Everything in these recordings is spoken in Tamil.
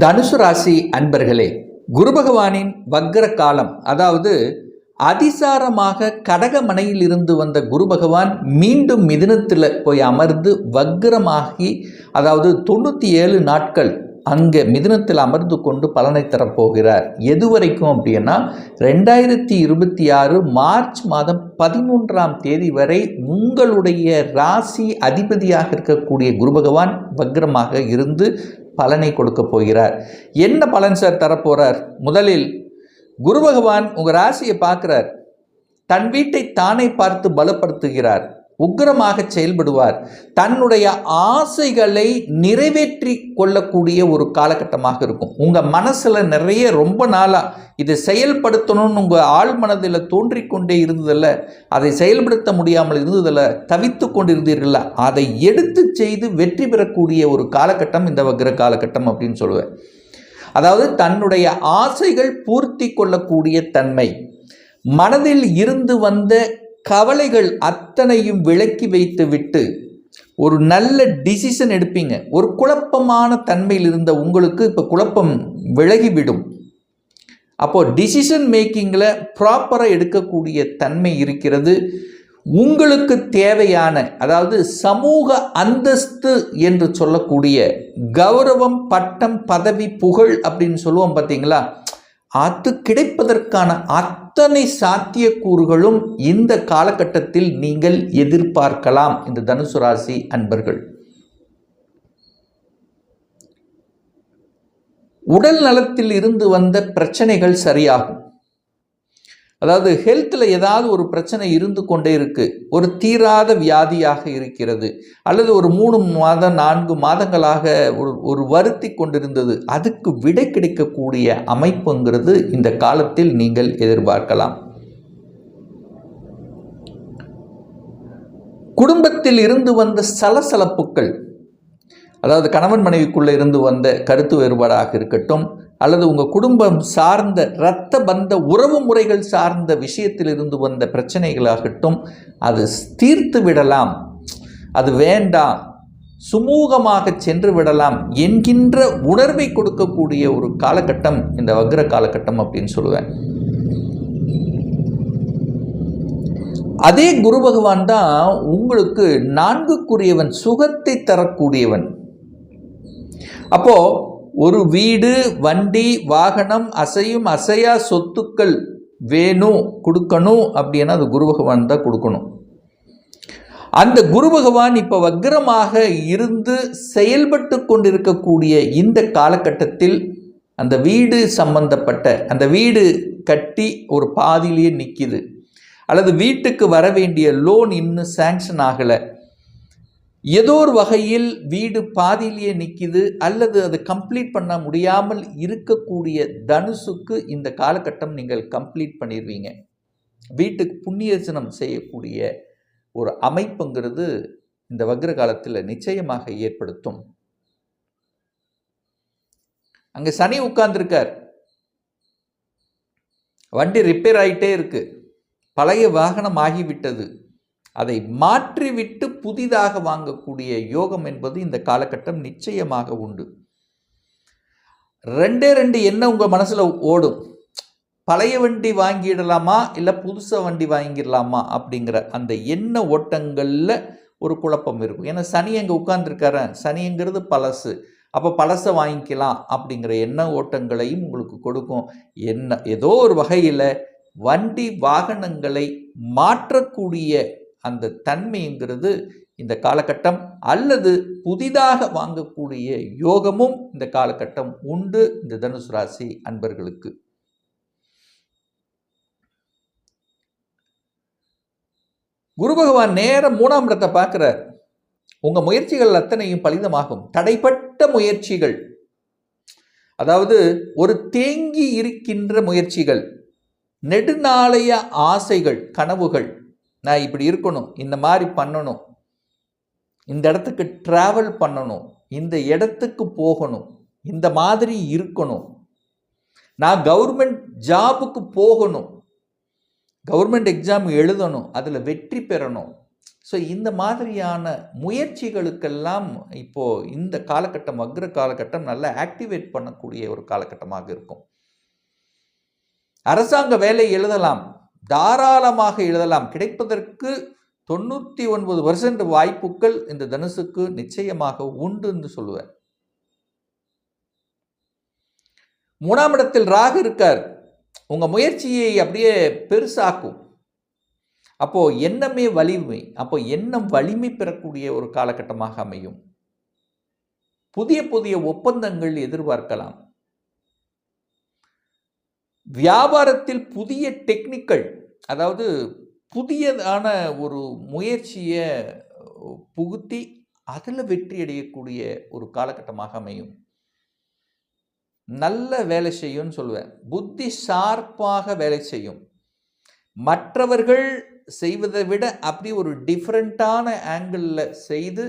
தனுசு ராசி அன்பர்களே குரு பகவானின் வக்ர காலம் அதாவது அதிசாரமாக கடகமனையில் இருந்து வந்த குரு பகவான் மீண்டும் மிதினத்தில் போய் அமர்ந்து வக்ரமாகி அதாவது தொண்ணூற்றி ஏழு நாட்கள் அங்கே மிதுனத்தில் அமர்ந்து கொண்டு பலனை தரப்போகிறார். எது வரைக்கும் அப்படின்னா ரெண்டாயிரத்தி இருபத்தி ஆறு மார்ச் மாதம் பதிமூன்றாம் தேதி வரை உங்களுடைய ராசி அதிபதியாக இருக்கக்கூடிய குரு பகவான் வக்ரமாக இருந்து பலனை கொடுக்க போகிறார். என்ன பலன் சார் தரப்போகிறார் முதலில் குரு பகவான் உங்கள் ராசியை பார்க்குறார். தன் வீட்டை தானே பார்த்து பலப்படுத்துகிறார். உக்கிரமாக செயல்படுவார். தன்னுடைய ஆசைகளை நிறைவேற்றி கொள்ளக்கூடிய ஒரு காலகட்டமாக இருக்கும். உங்கள் மனசில் நிறைய ரொம்ப நாளாக இதை செயல்படுத்தணும்னு உங்கள் ஆழ் மனதில் தோன்றிக்கொண்டே இருந்ததில்ல அதை செயல்படுத்த முடியாமல் இருந்ததில்ல தவித்து கொண்டிருந்தீர்கள? அதை எடுத்து செய்து வெற்றி பெறக்கூடிய ஒரு காலகட்டம் இந்த வக்கிர காலகட்டம் அப்படின்னு சொல்லுவேன். அதாவது தன்னுடைய ஆசைகள் பூர்த்தி கொள்ளக்கூடிய தன்மை. மனதில் இருந்து வந்த கவலைகள் அத்தனையும் விலக்கி வைத்து விட்டு ஒரு நல்ல டிசிஷன் எடுப்பீங்க. ஒரு குழப்பமான தன்மையில் இருந்த உங்களுக்கு இப்போ குழப்பம் விலகிவிடும். அப்போது டிசிஷன் மேக்கிங்கில் ப்ராப்பராக எடுக்கக்கூடிய தன்மை இருக்கிறது. உங்களுக்கு தேவையான அதாவது சமூக அந்தஸ்து என்று சொல்லக்கூடிய கௌரவம் பட்டம் பதவி புகழ் அப்படின்னு சொல்லுவோம் பார்த்தீங்களா அது கிடைப்பதற்கான அத்தனை சாத்தியக்கூறுகளும் இந்த காலகட்டத்தில் நீங்கள் எதிர்பார்க்கலாம் இந்த தனுசு ராசி அன்பர்கள். உடல் நலத்தில் இருந்து வந்த பிரச்சனைகள் சரியாகும். அதாவது ஹெல்த்தில் ஏதாவது ஒரு பிரச்சனை இருந்து கொண்டே இருக்குது ஒரு தீராத வியாதியாக இருக்கிறது. அல்லது ஒரு மூணு மாதம் நான்கு மாதங்களாக ஒரு ஒரு வருத்தி கொண்டிருந்தது. அதுக்கு விடை கிடைக்கக்கூடிய அமைப்புங்கிறது இந்த காலத்தில் நீங்கள் எதிர்பார்க்கலாம். குடும்பத்தில் இருந்து வந்த சலசலப்புகள் அதாவது கணவன் மனைவிக்குள்ளே இருந்து வந்த கருத்து வேறுபாடாக இருக்கட்டும் அல்லது உங்கள் குடும்பம் சார்ந்த இரத்த பந்த உறவு முறைகள் சார்ந்த விஷயத்திலிருந்து வந்த பிரச்சனைகளாகட்டும் அது தீர்த்து விடலாம். அது வேண்டாம். சுமூகமாக சென்று விடலாம் என்கின்ற உணர்வை கொடுக்கக்கூடிய ஒரு காலகட்டம் இந்த வக்ர காலகட்டம் அப்படின்னு சொல்லுவேன். அதே குரு பகவான் தான் உங்களுக்கு நான்குக்குரியவன் சுகத்தை தரக்கூடியவன். அப்போது ஒரு வீடு வண்டி வாகனம் அசையும் அசையா சொத்துக்கள் வேணும் கொடுக்கணும் அப்படின்னா அது குரு பகவான் தான் கொடுக்கணும். அந்த குரு பகவான் இப்போ வக்ரமாக இருந்து செயல்பட்டு கொண்டிருக்கக்கூடிய இந்த காலகட்டத்தில் அந்த வீடு சம்பந்தப்பட்ட அந்த வீடு கட்டி ஒரு பாதியிலேயே நிற்கிது அல்லது வீட்டுக்கு வர வேண்டிய லோன் இன்னும் சேங்ஷன் ஆகலை. ஏதோ ஒரு வகையில் வீடு பாதியிலேயே நிற்கிது அல்லது அது கம்ப்ளீட் பண்ண முடியாமல் இருக்கக்கூடிய தனுசுக்கு இந்த காலகட்டம் நீங்கள் கம்ப்ளீட் பண்ணிடுவீங்க வீட்டுக்கு புண்ணியர்சனம் செய்யக்கூடிய ஒரு அமைப்புங்கிறது இந்த வக்ர காலத்தில் நிச்சயமாக ஏற்படுத்தும். அங்கே சனி உட்கார்ந்துருக்கார். வண்டி ரிப்பேர் ஆகிட்டே இருக்கு. பழைய வாகனம் ஆகிவிட்டது. அதை மாற்றிவிட்டு புதிதாக வாங்கக்கூடிய யோகம் என்பது இந்த காலகட்டம் நிச்சயமாக உண்டு. ரெண்டே ரெண்டு என்ன உங்கள் மனசில் ஓடும். பழைய வண்டி வாங்கிடலாமா? இல்லை புதுசாக வண்டி வாங்கிடலாமா? அப்படிங்கிற அந்த எண்ண ஓட்டங்களில் ஒரு குழப்பம் இருக்கும். ஏன்னா சனி அங்கே உட்கார்ந்துருக்காரன் சனிங்கிறது பழசு. அப்போ பழசை வாங்கிக்கலாம் அப்படிங்கிற எண்ண ஓட்டங்களையும் உங்களுக்கு கொடுக்கும். என்ன ஏதோ ஒரு வகையில் வண்டி வாகனங்களை மாற்றக்கூடிய அந்த தன்மைங்கிறது இந்த காலகட்டம் அல்லது புதிதாக வாங்கக்கூடிய யோகமும் இந்த காலகட்டம் உண்டு இந்த தனுசு ராசி அன்பர்களுக்கு. குரு பகவான் நேரம் மூணாம் இடத்தை பார்க்குறார். உங்கள் முயற்சிகள் அத்தனையும் பலிதமாகும். தடைப்பட்ட முயற்சிகள். அதாவது ஒரு தேங்கி இருக்கின்ற முயற்சிகள். நெடுநாளைய ஆசைகள் கனவுகள். நான் இப்படி இருக்கணும் இந்த மாதிரி பண்ணணும். இந்த இடத்துக்கு ட்ராவல் பண்ணணும் இந்த இடத்துக்கு போகணும் இந்த மாதிரி இருக்கணும். நான் கவர்மெண்ட் ஜாபுக்கு போகணும். கவர்மெண்ட் எக்ஸாம் எழுதணும் அதில் வெற்றி பெறணும். ஸோ இந்த மாதிரியான முயற்சிகளுக்கெல்லாம் இப்போது இந்த காலகட்டம் அக்ர காலகட்டம் நல்லா ஆக்டிவேட் பண்ணக்கூடிய ஒரு காலகட்டமாக இருக்கும். அரசாங்க வேலை எழுதலாம். தாராளமாக எழுதலாம். கிடைப்பதற்கு தொண்ணூற்றி ஒன்பது பர்சன்ட் வாய்ப்புகள் இந்த தனுசுக்கு நிச்சயமாக உண்டு என்று சொல்லுவேன் மூணாம் இடத்தில் ராகு இருக்கார். உங்கள் முயற்சியை அப்படியே பெருசாக்கும். அப்போது எண்ணமே வலிமை. அப்போ எண்ணம் வலிமை பெறக்கூடிய ஒரு காலகட்டமாக அமையும். புதிய புதிய ஒப்பந்தங்கள் எதிர்பார்க்கலாம். வியாபாரத்தில் புதிய டெக்னிக்கல் அதாவது புதியதான ஒரு முயற்சியை புகுத்தி அதில் வெற்றி அடையக்கூடிய ஒரு காலகட்டமாக அமையும். நல்ல வேலை செய்யும்னு சொல்லுவேன். புத்தி ஷார்ப்பாக வேலை செய்யும். மற்றவர்கள் செய்வதை விட அப்படி ஒரு டிஃப்ரெண்ட்டான ஆங்கிளில் செய்து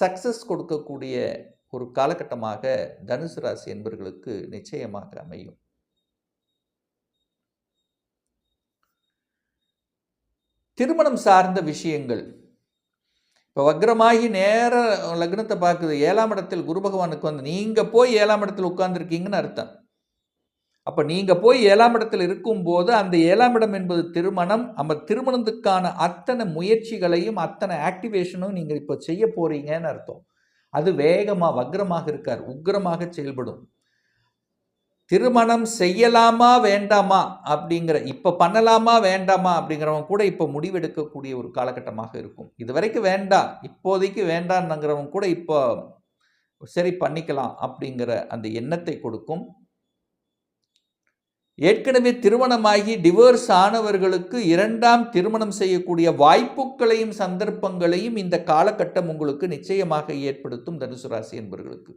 சக்ஸஸ் கொடுக்கக்கூடிய ஒரு காலகட்டமாக தனுசு ராசி என்பவர்களுக்கு நிச்சயமாக அமையும். திருமணம் சார்ந்த விஷயங்கள். இப்போ வக்ரமாகி நேர லக்னத்தை பார்க்குது. ஏழாம் இடத்தில் குரு பகவானுக்கு வந்து நீங்கள் போய் ஏழாம் இடத்தில் உட்கார்ந்துருக்கீங்கன்னு அர்த்தம். அப்போ நீங்கள் போய் ஏழாம் இடத்தில் இருக்கும்போது அந்த ஏழாம் இடம் என்பது திருமணம். நம்ம திருமணத்துக்கான அத்தனை முயற்சிகளையும் அத்தனை ஆக்டிவேஷனும் நீங்கள் இப்போ செய்ய போகிறீங்கன்னு அர்த்தம். அது வேகமாக வக்ரமாக இருக்கார். உக்ரமாக செயல்படும். திருமணம் செய்யலாமா வேண்டாமா அப்படிங்கிற இப்போ பண்ணலாமா வேண்டாமா அப்படிங்கிறவங்க கூட இப்போ முடிவெடுக்கக்கூடிய ஒரு காலகட்டமாக இருக்கும். இது வரைக்கும் வேண்டாம் இப்போதைக்கு வேண்டான்னுங்கிறவங்க கூட இப்போ சரி பண்ணிக்கலாம் அப்படிங்கிற அந்த எண்ணத்தை கொடுக்கும். ஏற்கனவே திருமணமாகி டிவோர்ஸ் ஆனவர்களுக்கு இரண்டாம் திருமணம் செய்யக்கூடிய வாய்ப்புகளையும் சந்தர்ப்பங்களையும் இந்த காலகட்டம் உங்களுக்கு நிச்சயமாக ஏற்படுத்தும் தனுசு ராசி என்பவர்களுக்கு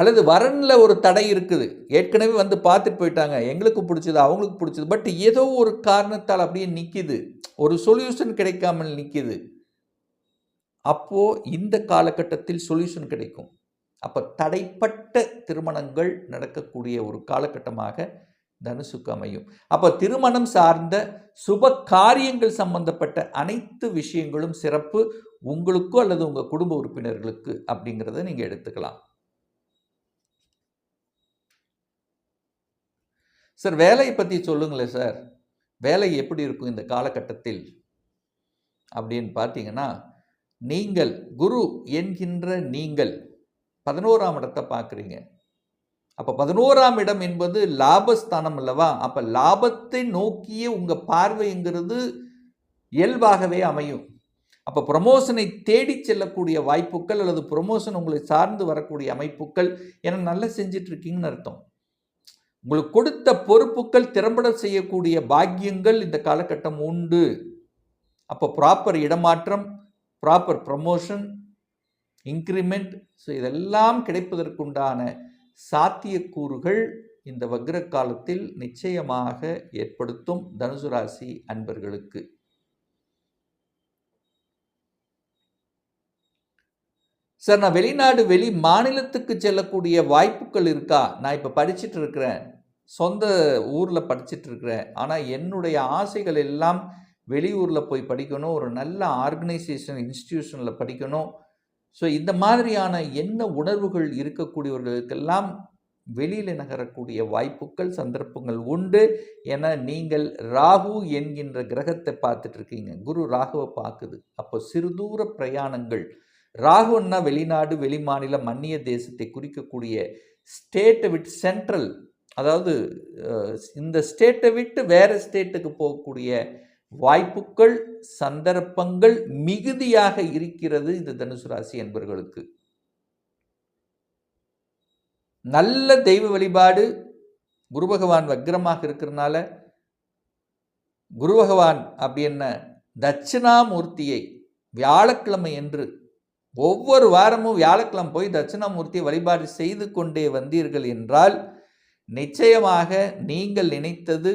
அல்லது வரனில் ஒரு தடை இருக்குது. ஏற்கனவே வந்து பார்த்துட்டு போயிட்டாங்க. எங்களுக்கு பிடிச்சது அவங்களுக்கு பிடிச்சது. பட் ஏதோ ஒரு காரணத்தால் அப்படியே நிற்கிது ஒரு சொல்யூஷன் கிடைக்காமல் நிற்கிது அப்போது இந்த காலகட்டத்தில் சொல்யூஷன் கிடைக்கும். அப்போ தடைப்பட்ட திருமணங்கள் நடக்கக்கூடிய ஒரு காலகட்டமாக தனுசுக்கு அமையும். அப்போ திருமணம் சார்ந்த சுப காரியங்கள் சம்பந்தப்பட்ட அனைத்து விஷயங்களும் சிறப்பு. உங்களுக்கோ அல்லது உங்கள் குடும்ப உறுப்பினர்களுக்கு அப்படிங்கிறத நீங்கள் எடுத்துக்கலாம். சார் வேலையை பற்றி சொல்லுங்களேன் சார். வேலை எப்படி இருக்கும் இந்த காலகட்டத்தில்? அப்படின்னு பார்த்தீங்கன்னா நீங்கள் குரு என்கின்ற நீங்கள் பதினோராம் இடத்தை பார்க்குறீங்க. அப்போ பதினோராம் இடம் என்பது லாபஸ்தானம் அல்லவா? அப்போ லாபத்தை நோக்கிய உங்கள் பார்வைங்கிறது இயல்பாகவே அமையும். அப்போ ப்ரொமோஷனை தேடி செல்லக்கூடிய வாய்ப்புகள் அல்லது ப்ரொமோஷன் உங்களை சார்ந்து வரக்கூடிய அமைப்புகள் என நல்லா செஞ்சிட்ருக்கீங்கன்னு அர்த்தம். உங்களுக்கு கொடுத்த பொறுப்புகள் திறம்பட செய்யக்கூடிய பாக்கியங்கள் இந்த காலகட்டம் உண்டு. அப்போ ப்ராப்பர் இடமாற்றம் ப்ராப்பர் ப்ரமோஷன் இன்க்ரிமெண்ட் ஸோ இதெல்லாம் கிடைப்பதற்குண்டான சாத்தியக்கூறுகள் இந்த வக்ர காலத்தில் நிச்சயமாக ஏற்படுத்தும் தனுசு ராசி அன்பர்களுக்கு. சார் நான் வெளிநாடு வெளி மாநிலத்துக்கு செல்லக்கூடிய வாய்ப்புகள் இருக்கா? நான் இப்போ படிச்சுட்டு இருக்கிறேன். சொந்த ஊரில் படிச்சுட்டு இருக்கிறேன் ஆனால் என்னுடைய ஆசைகள் எல்லாம் வெளியூரில் போய் படிக்கணும் ஒரு நல்ல ஆர்கனைசேஷன் இன்ஸ்டிடியூஷனில் படிக்கணும். ஸோ இந்த மாதிரியான என்ன உணர்வுகள் இருக்கக்கூடியவர்களுக்கெல்லாம் வெளியில் நகரக்கூடிய வாய்ப்புகள் சந்தர்ப்பங்கள் உண்டு என நீங்கள் ராகு என்கின்ற கிரகத்தை பார்த்துட்டு இருக்கீங்க குரு ராகுவை பார்க்குது. அப்போ சிறுதூர பிரயாணங்கள். ராகுன்னா வெளிநாடு வெளிமாநிலம் மன்னிய தேசத்தை குறிக்கக்கூடிய ஸ்டேட்டை விட் சென்ட்ரல் அதாவது இந்த ஸ்டேட்டை விட்டு வேறு ஸ்டேட்டுக்கு போகக்கூடிய வாய்ப்புகள் சந்தர்ப்பங்கள் மிகுதியாக இருக்கிறது இந்த தனுசு ராசி என்பவர்களுக்கு நல்ல தெய்வ வழிபாடு குரு பகவான் வக்ரமாக இருக்கிறனால குரு பகவான் அப்படி என்ன தட்சிணாமூர்த்தியை வியாழக்கிழமை என்று ஒவ்வொரு வாரமும் வியாழக்கிழமை போய் தட்சிணாமூர்த்தியை வழிபாடு செய்து கொண்டே வந்தீர்கள் என்றால் நிச்சயமாக நீங்கள் நினைத்தது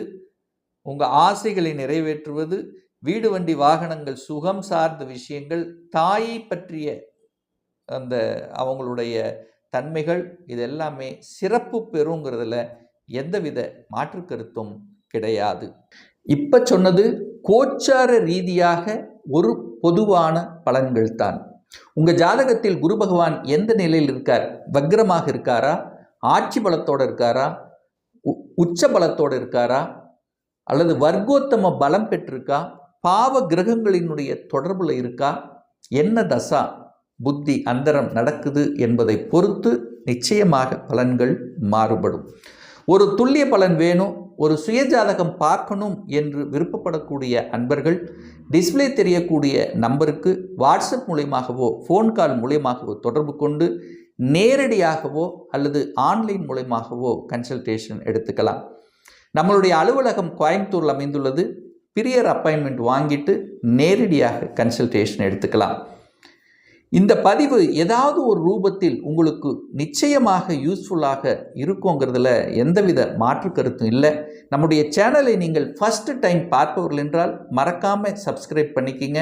உங்கள் ஆசைகளை நிறைவேற்றுவது வீடு வண்டி வாகனங்கள் சுகம் சார்ந்த விஷயங்கள் தாயை பற்றிய அந்த அவங்களுடைய தன்மைகள் இது எல்லாமே சிறப்பு பெறுங்கிறதுல எந்தவித மாற்று கருத்தும் கிடையாது. இப்போ சொன்னது கோச்சார ரீதியாக ஒரு பொதுவான பலன்கள் தான் உங்கள் ஜாதகத்தில் குரு பகவான் எந்த நிலையில் இருக்கார்? வக்ரமாக இருக்காரா? ஆட்சி பலத்தோடு இருக்காரா? உ- உச்ச பலத்தோடு இருக்காரா? அல்லது வர்க்கோத்தம பலம் பெற்றிருக்கா? பாவ கிரகங்களினுடைய தொடர்பில் இருக்கா? என்ன தசா? புத்தி அந்தரம் நடக்குது என்பதை பொறுத்து நிச்சயமாக பலன்கள் மாறுபடும். ஒரு துல்லிய பலன் வேணும் ஒரு சுயஜாதகம் பார்க்கணும் என்று விருப்பப்படக்கூடிய அன்பர்கள் டிஸ்ப்ளே தெரியக்கூடிய நம்பருக்கு வாட்ஸ்அப் மூலியமாகவோ ஃபோன் கால் மூலியமாகவோ தொடர்பு கொண்டு நேரடியாகவோ அல்லது ஆன்லைன் மூலயமாகவோ கன்சல்டேஷன் எடுத்துக்கலாம். நம்மளுடைய அலுவலகம் கோயம்புத்தூரில் அமைந்துள்ளது. பிரியர் அப்பாயின்மெண்ட் வாங்கிட்டு நேரடியாக கன்சல்டேஷன் எடுத்துக்கலாம். இந்த பதிவு ஏதாவது ஒரு ரூபத்தில் உங்களுக்கு நிச்சயமாக யூஸ்ஃபுல்லாக இருக்குங்கிறதுல எந்தவித மாற்று கருத்தும் இல்லை. நம்முடைய சேனலை நீங்கள் ஃபஸ்ட்டு டைம் பார்ப்பவர்கள் என்றால் மறக்காமல் சப்ஸ்கிரைப் பண்ணிக்கிங்க.